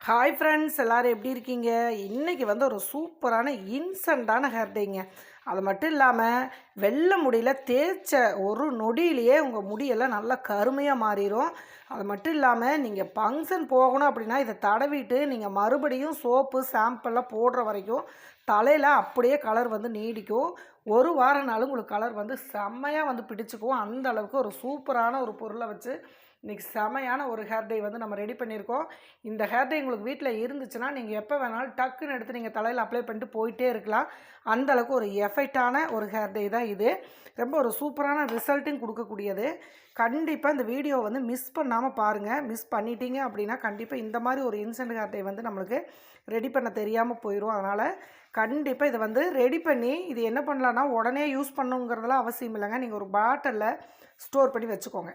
Hi friends எல்லோரும் எப்படி இருக்கீங்க? இன்றைக்கி வந்து ஒரு சூப்பரான இன்ஸ்டண்ட்டான ஹேர் டேங்க அது மட்டும் இல்லாமல் வெள்ளை முடியில் தேய்ச்ச ஒரு நொடியிலேயே உங்கள் முடியெல்லாம் நல்லா கருமையாக மாறிடும் அது மட்டும் இல்லாமல் நீங்கள் ஃபங்க்ஷன் போகணும் அப்படின்னா இதை தடவிட்டு நீங்கள் மறுபடியும் சோப்பு ஷாம்பெல்லாம் போடுற வரைக்கும் தலையில் அப்படியே கலர் வந்து நீடிக்கும். ஒரு வாரம்னாலும் உங்களுக்கு கலர் வந்து செம்மையாக வந்து பிடிச்சிக்கும். அந்த அளவுக்கு ஒரு சூப்பரான ஒரு பொருளை வச்சு இன்றைக்கி செமையான ஒரு ஹேர் டை வந்து நம்ம ரெடி பண்ணியிருக்கோம். இந்த ஹேர் டை உங்களுக்கு வீட்டில் இருந்துச்சுன்னா நீங்கள் எப்போ வேணாலும் டக்குன்னு எடுத்து நீங்கள் தலையில் அப்ளை பண்ணிட்டு போயிட்டே இருக்கலாம். அந்த அளவுக்கு ஒரு எஃபெக்டான ஒரு ஹேர் டை தான் இது. ரொம்ப ஒரு சூப்பரான ரிசல்ட்டும் கொடுக்கக்கூடியது. கண்டிப்பாக இந்த வீடியோ வந்து மிஸ் பண்ணாமல் பாருங்கள் மிஸ் பண்ணிட்டீங்க அப்படின்னா கண்டிப்பாக இந்த மாதிரி ஒரு இன்சென்ட் ஹேர் டை வந்து நம்மளுக்கு ரெடி பண்ண தெரியாமல் போயிடும் அதனால் கண்டிப்பாக இதை வந்து ரெடி பண்ணி இது என்ன பண்ணலான்னா உடனே யூஸ் பண்ணுங்கிறதெல்லாம் அவசியம் இல்லைங்க. நீங்கள் ஒரு பாட்டிலில் ஸ்டோர் பண்ணி வச்சுக்கோங்க.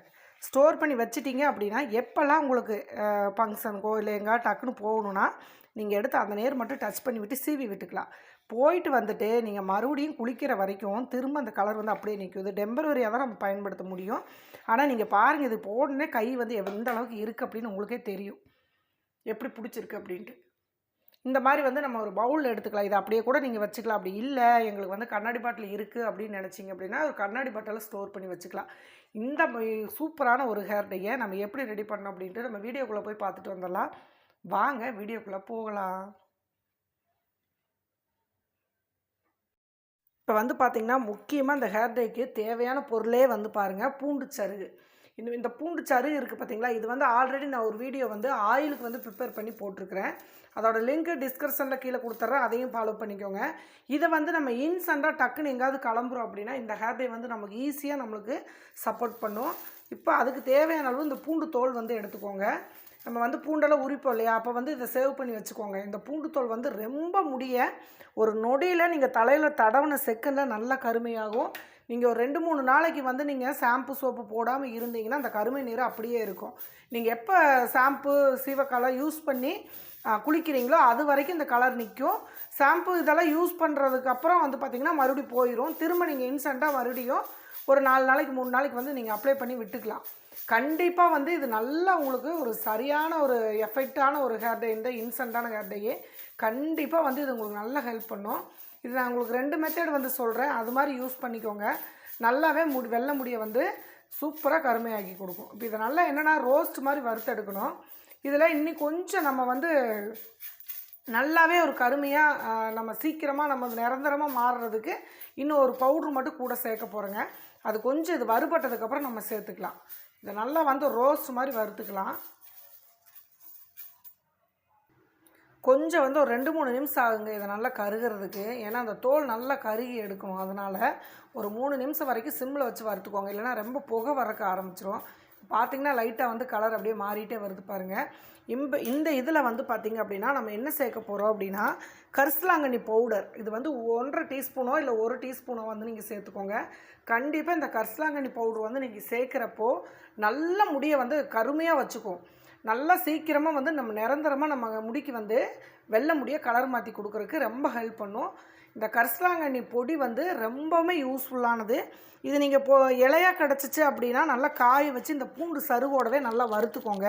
ஸ்டோர் பண்ணி வச்சிட்டிங்க அப்படின்னா எப்போல்லாம் உங்களுக்கு ஃபங்க்ஷனுக்கோ இல்லை எங்கேயா டக்குன்னு போகணுன்னா நீங்கள் எடுத்து அந்த நேர் மட்டும் டச் பண்ணி விட்டு சீவி விட்டுக்கலாம். போயிட்டு வந்துட்டு நீங்கள் மறுபடியும் குளிக்கிற வரைக்கும் திரும்ப அந்த கலர் வந்து அப்படியே நிற்கும் இது டெம்பரவரியாக தான் நம்ம பயன்படுத்த முடியும். ஆனால் நீங்கள் பாருங்கள் இது போடனே கை வந்து எந்த அளவுக்கு இருக்குது அப்படின்னு உங்களுக்கே தெரியும். எப்படி பிடிச்சிருக்கு அப்படின்ட்டு. இந்த மாதிரி வந்து நம்ம ஒரு பவுலில் எடுத்துக்கலாம். இதை அப்படியே கூட நீங்கள் வச்சுக்கலாம். அப்படி இல்லை எங்களுக்கு வந்து கண்ணாடி பாட்டில் இருக்குது அப்படின்னு நினச்சிங்க அப்படின்னா ஒரு கண்ணாடி பாட்டிலில் ஸ்டோர் பண்ணி வச்சுக்கலாம். இந்த சூப்பரான ஒரு ஹேர் டையை நம்ம எப்படி ரெடி பண்ணோம் அப்படின்ட்டு நம்ம வீடியோக்குள்ளே போய் பார்த்துட்டு வந்துடலாம். வாங்க வீடியோக்குள்ளே போகலாம். இப்போ வந்து பார்த்திங்கன்னா முக்கியமாக இந்த ஹேர் டைக்கு தேவையான பொருளே வந்து பாருங்கள் பூண்டு சருகு. இந்த இந்த பூண்டு சருகு இருக்குது பார்த்தீங்களா இது வந்து ஆல்ரெடி நான் ஒரு வீடியோ வந்து ஆயிலுக்கு வந்து ப்ரிப்பேர் பண்ணி போட்டிருக்கிறேன். அதோடய லிங்க்கு டிஸ்கிரிப்ஷனில் கீழே கொடுத்துட்றேன் அதையும் ஃபாலோ பண்ணிக்கோங்க. இதை வந்து நம்ம இன்ஸ்டண்ட்டாக டக்குன்னு எங்கேயாவது கிளம்புறோம் அப்படின்னா இந்த ஹேர் டை வந்து நமக்கு ஈஸியாக நம்மளுக்கு சப்போர்ட் பண்ணும். இப்போ அதுக்கு தேவையான அளவு இந்த பூண்டு தோல் வந்து எடுத்துக்கோங்க. நம்ம வந்து பூண்டெல்லாம் உரிப்போம் இல்லையா? அப்போ வந்து இதை சேவ் பண்ணி வச்சுக்கோங்க. இந்த பூண்டு தோல் வந்து ரொம்ப முடிய ஒரு நொடியில் நீங்கள் தலையில் தடவின செகண்டில் நல்லா கருமையாகும். நீங்கள் ஒரு ரெண்டு மூணு நாளைக்கு வந்து நீங்கள் ஷாம்பு சோப்பு போடாமல் இருந்தீங்கன்னா அந்த கருமை நீர் அப்படியே இருக்கும். நீங்கள் எப்போ ஷாம்பு சீவக்காலம் யூஸ் பண்ணி குளிக்கிறீங்களோ அது வரைக்கும் இந்த கலர் நிற்கும் ஷாம்பு இதெல்லாம் யூஸ் பண்ணுறதுக்கு அப்புறம் வந்து பார்த்திங்கன்னா மறுபடியும் போயிடும் திரும்ப நீங்கள் இன்ஸ்டண்ட்டாக மறுபடியும் ஒரு நாலு நாளைக்கு மூணு நாளைக்கு வந்து நீங்கள் அப்ளை பண்ணி விட்டுக்கலாம். கண்டிப்பாக வந்து இது நல்லா உங்களுக்கு ஒரு சரியான ஒரு எஃபெக்டான ஒரு ஹேர் டே இந்த இன்ஸ்டண்ட்டான ஹேர் டேயே கண்டிப்பாக வந்து இது உங்களுக்கு நல்லா ஹெல்ப் பண்ணும். இது நான் உங்களுக்கு ரெண்டு மெத்தேடு வந்து சொல்கிறேன் அது மாதிரி யூஸ் பண்ணிக்கோங்க. நல்லாவே முடி வெள்ளை முடியை வந்து சூப்பராக கருமையாக்கி கொடுக்கும். இப்போ இதை நல்லா என்னென்னா ரோஸ்ட் மாதிரி வறுத்தெடுக்கணும். இதில் இன்னி கொஞ்சம் நம்ம வந்து நல்லாவே ஒரு கருமையாக நம்ம சீக்கிரமாக நம்ம நிரந்தரமாக மாறுறதுக்கு இன்னும் ஒரு பவுட்ரு மட்டும் கூட சேர்க்க போகிறோங்க அது கொஞ்சம் இது வறுபட்டதுக்கப்புறம் நம்ம சேர்த்துக்கலாம். இதை நல்லா வந்து ரோஸ்ட் மாதிரி வறுத்துக்கலாம். கொஞ்சம் வந்து ஒரு ரெண்டு மூணு நிமிஷம் ஆகுங்க இதை நல்லா கருகிறதுக்கு. ஏன்னா அந்த தோல் நல்லா கருகி எடுக்கும். அதனால் ஒரு மூணு நிமிஷம் வரைக்கும் சிம்மில் வச்சு வறுத்துக்கோங்க. இல்லைன்னா ரொம்ப புகை வரக்க ஆரம்பிச்சிரும். பார்த்தீங்கன்னா லைட்டாக வந்து கலர் அப்படியே மாறிட்டே வருது பாருங்கள் இம்ப இந்த இதில் வந்து பார்த்திங்க அப்படின்னா நம்ம என்ன சேர்க்க போகிறோம் அப்படின்னா கரிசலாங்கண்ணி பவுடர். இது வந்து ஒன்றரை டீஸ்பூனோ இல்லை ஒரு டீஸ்பூனோ வந்து நீங்கள் சேர்த்துக்கோங்க. கண்டிப்பாக இந்த கரிசலாங்கண்ணி பவுடர் வந்து நீங்கள் சேர்க்குறப்போ நல்ல முடியை வந்து கருமையாக வச்சுக்கும். நல்லா சீக்கிரமாக வந்து நம்ம நிரந்தரமாக நம்ம முடிக்கு வந்து வெள்ளை முடியை கலர் மாற்றி கொடுக்குறதுக்கு ரொம்ப ஹெல்ப் பண்ணும். இந்த கரிசலாங்கண்ணி பொடி வந்து ரொம்பவுமே யூஸ்ஃபுல்லானது இது நீங்கள் இப்போ இலையாக கிடச்சிச்சு அப்படின்னா நல்லா காய வச்சு இந்த பூண்டு சருவோடவே நல்லா வறுத்துக்கோங்க.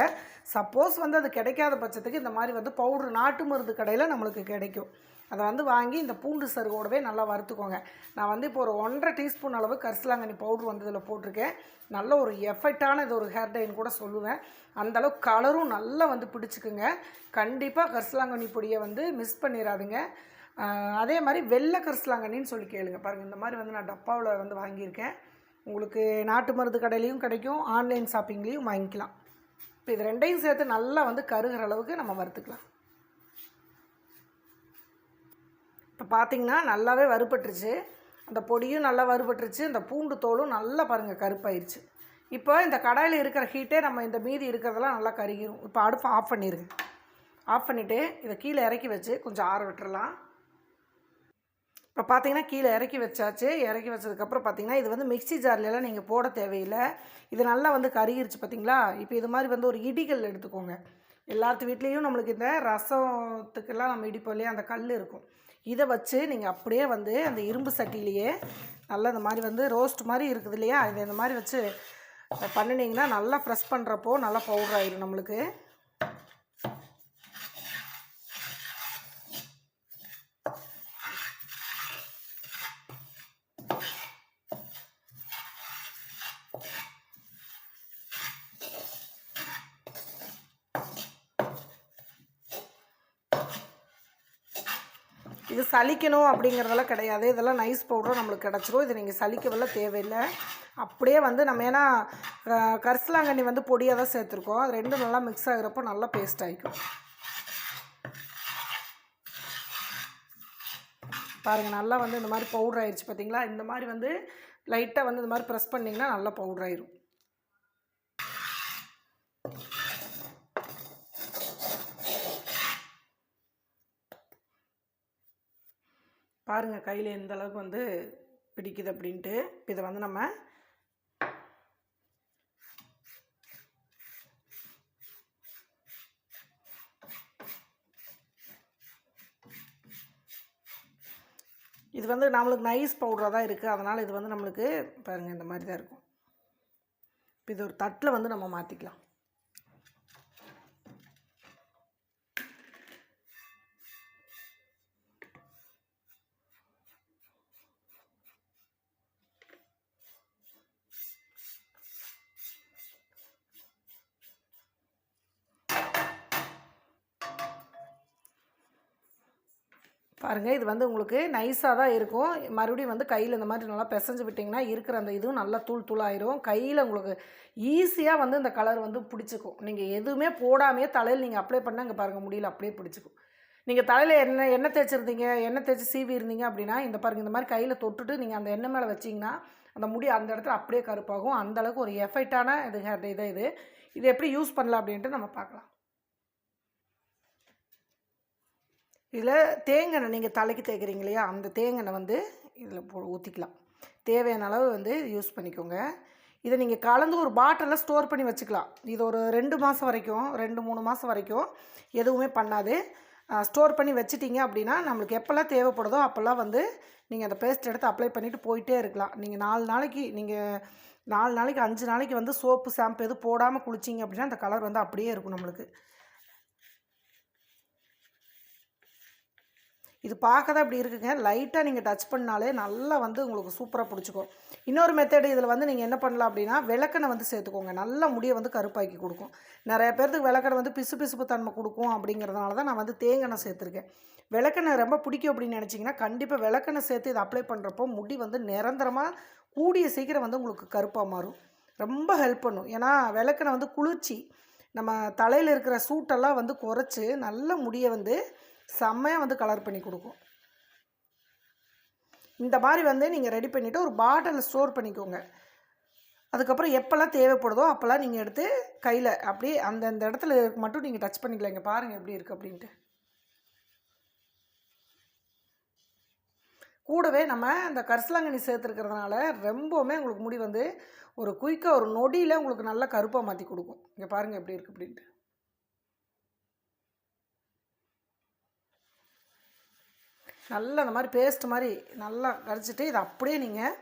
சப்போஸ் வந்து அது கிடைக்காத பட்சத்துக்கு இந்த மாதிரி வந்து பவுட்ரு நாட்டு மருந்து கடையில் நம்மளுக்கு கிடைக்கும். அதை வந்து வாங்கி இந்த பூண்டு சருகோடவே நல்லா வறுத்துக்கோங்க. நான் வந்து இப்போ ஒரு ஒன்றரை டீஸ்பூன் அளவு கரிசலாங்கண்ணி பவுட்ரு வந்து இதில் போட்டிருக்கேன். நல்ல ஒரு எஃபெக்டான இது ஒரு ஹேர் டைன்னு கூட சொல்லுவேன். அந்தளவு கலரும் நல்லா வந்து பிடிச்சிக்குங்க. கண்டிப்பாக கரிசலாங்கண்ணி பொடியை வந்து மிஸ் பண்ணிடாதுங்க அதே மாதிரி வெள்ளை கரிசலாங்கண்ணின்னு சொல்லி கேளுங்க. பாருங்கள் இந்த மாதிரி வந்து நான் டப்பாவில் வந்து வாங்கியிருக்கேன். உங்களுக்கு நாட்டு மருந்து கடையிலையும் கிடைக்கும் ஆன்லைன் ஷாப்பிங்லேயும் வாங்கிக்கலாம். இப்போ இது ரெண்டையும் சேர்த்து நல்லா வந்து கருகிற அளவுக்கு நம்ம வறுத்துக்கலாம் இப்போ பார்த்திங்கன்னா நல்லாவே வறுபட்டுருச்சு. அந்த பொடியும் நல்லா வறுபட்டுருச்சு. இந்த பூண்டு தோலும் நல்லா பாருங்கள் கருப்பாயிருச்சு. இப்போ இந்த கடாயில் இருக்கிற ஹீட்டே நம்ம இந்த மீதி இருக்கிறதெல்லாம் நல்லா கருகிரும். இப்போ அடுப்பு ஆஃப் பண்ணிடுங்க ஆஃப் பண்ணிவிட்டு இதை கீழே இறக்கி வச்சு கொஞ்சம் ஆற விட்டுறலாம். இப்போ பார்த்தீங்கன்னா கீழே இறக்கி வச்சாச்சு. இறக்கி வச்சதுக்கப்புறம் பார்த்தீங்கன்னா இது வந்து மிக்ஸி ஜார்லலாம் நீங்கள் போட தேவையில்லை. இது நல்லா வந்து கருகிருச்சு பார்த்தீங்களா? இப்போ இது மாதிரி வந்து ஒரு இடிகள் எடுத்துக்கோங்க. எல்லாத்து வீட்லேயும் நம்மளுக்கு இந்த ரசத்துக்கெல்லாம் நம்ம இடிப்போம் இல்லையா? அந்த கல் இருக்கும். இதை வச்சு நீங்கள் அப்படியே வந்து அந்த இரும்பு சட்டிலேயே நல்லா இந்த மாதிரி வந்து ரோஸ்ட் மாதிரி இருக்குது இல்லையா? இதை இந்த மாதிரி வச்சு பண்ணினீங்கன்னா நல்லா ப்ரெஸ் பண்ணுறப்போ நல்லா பவுடர் ஆயிடும் நம்மளுக்கு. இது சலிக்கணும் அப்படிங்கிறதெல்லாம் கிடையாது. இதெல்லாம் நைஸ் பவுடரும் நம்மளுக்கு கிடச்சிரும். இது நீங்கள் சலிக்கவெல்லாம் தேவையில்லை. அப்படியே வந்து நம்ம ஏன்னா கரிசலாங்கண்ணி வந்து பொடியாக தான் சேர்த்துருக்கோம். அது ரெண்டும் நல்லா மிக்ஸ் ஆகிறப்போ நல்லா பேஸ்ட் ஆகிக்கும் பாருங்கள் நல்லா வந்து இந்த மாதிரி பவுடர் ஆயிடுச்சு பார்த்தீங்களா இந்த மாதிரி வந்து லைட்டாக வந்து இந்த மாதிரி ப்ரெஸ் பண்ணிங்கன்னா நல்லா பவுடர் ஆயிரும். பாருங்கள் கையில் எந்த அளவுக்கு வந்து பிடிக்குது அப்படின்ட்டு. இப்போ இதை வந்து நம்ம இது வந்து நம்மளுக்கு நைஸ் பவுடராக தான் இருக்குது அதனால் இது வந்து நம்மளுக்கு பாருங்கள் இந்த மாதிரி தான் இருக்கும். இப்போ இது ஒரு தட்டில் வந்து நம்ம மாற்றிக்கலாம் பாருங்கள் இது வந்து உங்களுக்கு நைஸாக தான் இருக்கும். மறுபடியும் வந்து கையில் இந்த மாதிரி நல்லா பிசைஞ்சு விட்டிங்கன்னா இருக்கிற அந்த இதுவும் நல்லா தூள் தூளாயிரும் கையில் உங்களுக்கு ஈஸியாக வந்து இந்த கலர் வந்து பிடிச்சிக்கும். நீங்கள் எதுவுமே போடாமையே தலையில் நீங்கள் அப்ளை பண்ணால் இங்கே பாருங்கள் முடியல அப்படியே பிடிச்சிக்கும். நீங்கள் தலையில் என்ன எண்ணெய் தேய்ச்சிருந்தீங்க எண்ணெய் தேய்ச்சி சீவி இருந்தீங்க அப்படின்னா இந்த பாருங்கள் இந்த மாதிரி கையில் தொட்டுட்டு நீங்கள் அந்த எண்ணெய் மேலே வச்சிங்கன்னா அந்த முடி அந்த இடத்துல அப்படியே கருப்பாகும். அந்த அளவுக்கு ஒரு எஃபெக்டான இது ஹேர் இதை இது. இது எப்படி யூஸ் பண்ணலாம் அப்படின்ட்டு நம்ம பார்க்கலாம். இதில் தேங்காய் நீங்கள் தலைக்கு தேய்க்கிறீங்க இல்லையா அந்த தேங்காய் வந்து இதில் போ ஊற்றிக்கலாம் தேவையான அளவு வந்து யூஸ் பண்ணிக்கோங்க. இதை நீங்கள் கலந்து ஒரு பாட்டிலில் ஸ்டோர் பண்ணி வச்சுக்கலாம். இது ஒரு ரெண்டு மாதம் வரைக்கும் ரெண்டு மூணு மாதம் வரைக்கும் எதுவுமே பண்ணாது. ஸ்டோர் பண்ணி வச்சுட்டிங்க அப்படின்னா நம்மளுக்கு எப்போல்லாம் தேவைப்படுதோ அப்போல்லாம் வந்து நீங்கள் அந்த பேஸ்ட் எடுத்து அப்ளை பண்ணிவிட்டு போயிட்டே இருக்கலாம். நீங்கள் நாலு நாளைக்கு நீங்கள் நாலு நாளைக்கு அஞ்சு நாளைக்கு வந்து சோப்பு ஷாம்பு எதுவும் போடாமல் குளிச்சிங்க அப்படின்னா அந்த கலர் வந்து அப்படியே இருக்கும் நம்மளுக்கு. இது பார்க்க தான் இப்படி இருக்குங்க. லைட்டாக நீங்கள் டச் பண்ணாலே நல்லா வந்து உங்களுக்கு சூப்பராக பிடிச்சிக்கும். இன்னொரு மெத்தடு இதில் வந்து நீங்கள் என்ன பண்ணலாம் அப்படின்னா விளக்கெண்ணெய் வந்து சேர்த்துக்கோங்க. நல்ல முடியை வந்து கருப்பாக்கி கொடுக்கும். நிறைய பேர்த்துக்கு விளக்கெண்ணெய் வந்து பிசு பிசுப்பு தன்மை கொடுக்கும் அப்படிங்கிறதுனால தான் நான் வந்து தேங்கனை சேர்த்துருக்கேன். விளக்கெண்ணெய் ரொம்ப பிடிக்கும் அப்படின்னு நினச்சிங்கன்னா கண்டிப்பாக விளக்கெண்ணெய் சேர்த்து இதை அப்ளை பண்ணுறப்போ முடி வந்து நிரந்தரமாக கூடிய சீக்கிரம் வந்து உங்களுக்கு கருப்பாக மாறும். ரொம்ப ஹெல்ப் பண்ணும். ஏன்னா விளக்கெண்ணெய் வந்து குளிர்ச்சி. நம்ம தலையில் இருக்கிற சூட்டெல்லாம் வந்து குறைச்சி நல்ல முடியை வந்து செம்மையாக வந்து கலர் பண்ணி கொடுக்கும். இந்த மாதிரி வந்து நீங்கள் ரெடி பண்ணிவிட்டு ஒரு பாட்டிலில் ஸ்டோர் பண்ணிக்கோங்க. அதுக்கப்புறம் எப்போல்லாம் தேவைப்படுதோ அப்போல்லாம் நீங்கள் எடுத்து கையில் அப்படியே அந்தந்த இடத்துல இடத்துல மட்டும் நீங்கள் டச் பண்ணிக்கலாம் இங்கே பாருங்கள் எப்படி இருக்குது அப்படின்ட்டு. கூடவே நம்ம அந்த கரிசலாங்கண்ணி சேர்த்துருக்கிறதுனால ரொம்பவுமே உங்களுக்கு முடி வந்து ஒரு குயிக்காக ஒரு நொடியில் உங்களுக்கு நல்லா கருப்பாக மாற்றி கொடுக்கும். இங்கே பாருங்கள் எப்படி இருக்குது அப்படின்ட்டு. நல்லா அந்த மாதிரி பேஸ்ட் மாதிரி நல்லா கரைச்சிட்டு இதை அப்படியே நீங்கள்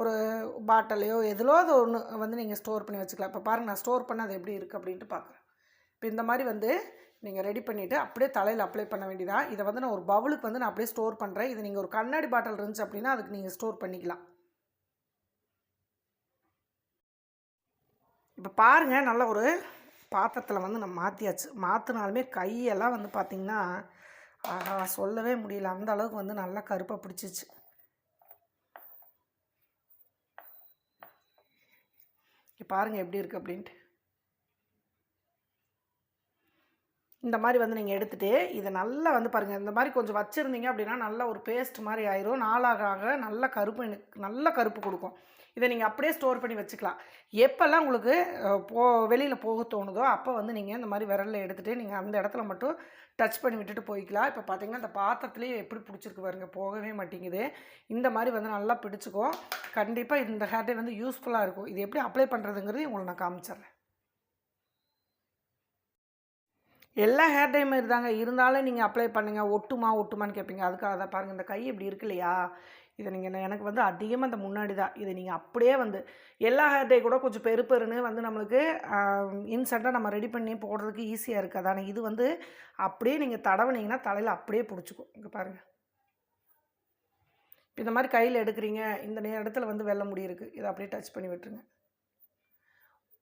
ஒரு பாட்டிலையோ எதிலோ அது ஒன்று வந்து நீங்கள் ஸ்டோர் பண்ணி வச்சுக்கலாம். இப்போ பாருங்கள் நான் ஸ்டோர் பண்ண அது எப்படி இருக்குது அப்படின்ட்டு பார்க்குறேன் இப்போ இந்த மாதிரி வந்து நீங்கள் ரெடி பண்ணிவிட்டு அப்படியே தலையில் அப்ளை பண்ண வேண்டியதான் இதை வந்து நான் ஒரு பவுலுக்கு வந்து நான் அப்படியே ஸ்டோர் பண்ணுறேன் இது நீங்கள் ஒரு கண்ணாடி பாட்டில் இருந்துச்சு அப்படின்னா அதுக்கு நீங்கள் ஸ்டோர் பண்ணிக்கலாம். இப்போ பாருங்கள் நல்ல ஒரு பாத்திரத்தில் வந்து நம்ம மாற்றியாச்சு மாற்றினாலுமே கையெல்லாம் வந்து பார்த்திங்கன்னா ஆஹா சொல்லவே முடியல. அந்த அளவுக்கு வந்து நல்லா கருப்பாக பிடிச்சிச்சு. பாருங்கள் எப்படி இருக்குது அப்படின்ட்டு. இந்த மாதிரி வந்து நீங்கள் எடுத்துகிட்டு இதை நல்லா வந்து பாருங்கள் இந்த மாதிரி கொஞ்சம் வச்சுருந்தீங்க அப்படின்னா நல்லா ஒரு பேஸ்ட் மாதிரி ஆயிரும். நாளாக ஆக நல்ல கருப்பு எனக்கு நல்ல கருப்பு கொடுக்கும். இதை நீங்கள் அப்படியே ஸ்டோர் பண்ணி வச்சுக்கலாம். எப்போல்லாம் உங்களுக்கு போ வெளியில் போக தோணுதோ அப்போ வந்து நீங்கள் இந்த மாதிரி விரலில் எடுத்துகிட்டு நீங்கள் அந்த இடத்துல மட்டும் டச் பண்ணி விட்டுட்டு போய்க்கலாம். இப்போ பார்த்தீங்கன்னா இந்த பாத்திரத்துலேயே எப்படி பிடிச்சிருக்கு பாருங்க போகவே மாட்டேங்குது. இந்த மாதிரி வந்து நல்லா பிடிச்சிக்கும். கண்டிப்பாக இந்த ஹேர் டை வந்து யூஸ்ஃபுல்லாக இருக்கும். இது எப்படி அப்ளை பண்ணுறதுங்கிறது உங்களுக்கு நான் காமிச்சிடுறேன் எல்லா ஹேர் டை மாதிரி தாங்க இருந்தாலும் நீங்கள் அப்ளை பண்ணுங்கள் ஒட்டுமா ஒட்டுமான்னு கேட்பீங்க அதுக்காக தான் பாருங்கள் இந்த கை இப்படி இருக்கு இல்லையா? இதை நீங்கள் எனக்கு வந்து அதிகமாக இந்த முன்னாடி தான். இதை நீங்கள் அப்படியே வந்து எல்லா ஹேர் டே கூட கொஞ்சம் பெருப்பெருன்னு வந்து நம்மளுக்கு இன்ஸ்டண்ட்டாக நம்ம ரெடி பண்ணி போடுறதுக்கு ஈஸியாக இருக்காது ஆனால் இது வந்து அப்படியே நீங்கள் தடவுனீங்கன்னா தலையில் அப்படியே பிடிச்சிக்கும். இங்கே பாருங்கள் இப்போ இந்த மாதிரி கையில் எடுக்கிறீங்க. இந்த இடத்துல வந்து வெள்ள முடி இருக்குது இதை அப்படியே டச் பண்ணி விட்டுருங்க.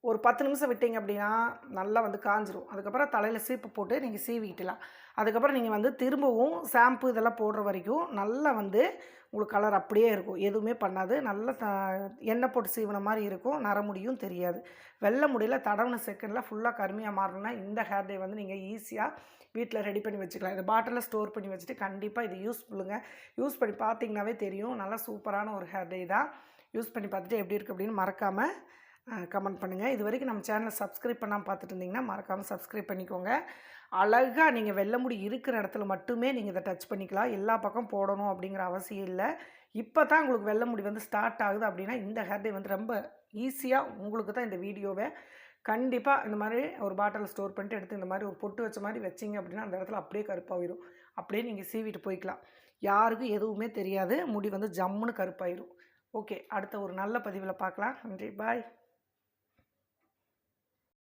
ஒரு பத்து நிமிஷம் விட்டீங்க அப்படின்னா நல்லா வந்து காஞ்சிரும். அதுக்கப்புறம் தலையில் சீப்பு போட்டு நீங்கள் சீவிக்கிட்டலாம் அதுக்கப்புறம் நீங்கள் வந்து திரும்பவும் ஷாம்பு இதெல்லாம் போடுற வரைக்கும் நல்லா வந்து உங்களுக்கு கலர் அப்படியே இருக்கும். எதுவுமே பண்ணாது. நல்லா த- எண்ணெய் போட்டு சீவின மாதிரி இருக்கும். நரமுடியும் தெரியாது. வெள்ளை முடியில் தடவின செகண்டில் ஃபுல்லாக கருமையாக மாறணும்னா இந்த ஹேர் டே வந்து நீங்கள் ஈஸியாக வீட்டில் ரெடி பண்ணி வச்சுக்கலாம். இதை பாட்டிலில் ஸ்டோர் பண்ணி வச்சுட்டு கண்டிப்பாக இது யூஸ்ஃபுல்லுங்க யூஸ் பண்ணி பார்த்தீங்கன்னாவே தெரியும். நல்லா சூப்பரான ஒரு ஹேர் டே தான். யூஸ் பண்ணி பார்த்துட்டு எப்படி இருக்குது அப்படின்னு மறக்காமல் கமெண்ட் பண்ணுங்கள் இது வரைக்கும் நம்ம சேனலை சப்ஸ்கிரைப் பண்ணாமல் பார்த்துட்டு இருந்தீங்கன்னா மறக்காமல் சப்ஸ்கிரைப் பண்ணிக்கோங்க. அழகாக நீங்கள் வெள்ள முடி இருக்கிற இடத்துல மட்டுமே நீங்கள் இதை டச் பண்ணிக்கலாம். எல்லா பக்கம் போடணும் அப்படிங்கிற அவசியம் இல்லை. இப்போ தான் உங்களுக்கு வெள்ள முடி வந்து ஸ்டார்ட் ஆகுது அப்படின்னா இந்த ஹேர் டே வந்து ரொம்ப ஈஸியாக உங்களுக்கு தான் இந்த வீடியோவை கண்டிப்பாக இந்த மாதிரி ஒரு பாட்டில் ஸ்டோர் பண்ணிட்டு எடுத்து இந்த மாதிரி ஒரு பொட்டு வச்ச மாதிரி வச்சிங்க அப்படின்னா அந்த இடத்துல அப்படியே கருப்பாகிடும் அப்படியே நீங்கள் சீவிட்டு போய்க்கலாம். யாருக்கும் எதுவுமே தெரியாது. முடி வந்து ஜம்முன்னு கருப்பாயிரும். ஓகே அடுத்த ஒரு நல்ல பதிவில் பார்க்கலாம். நன்றி. பாய்.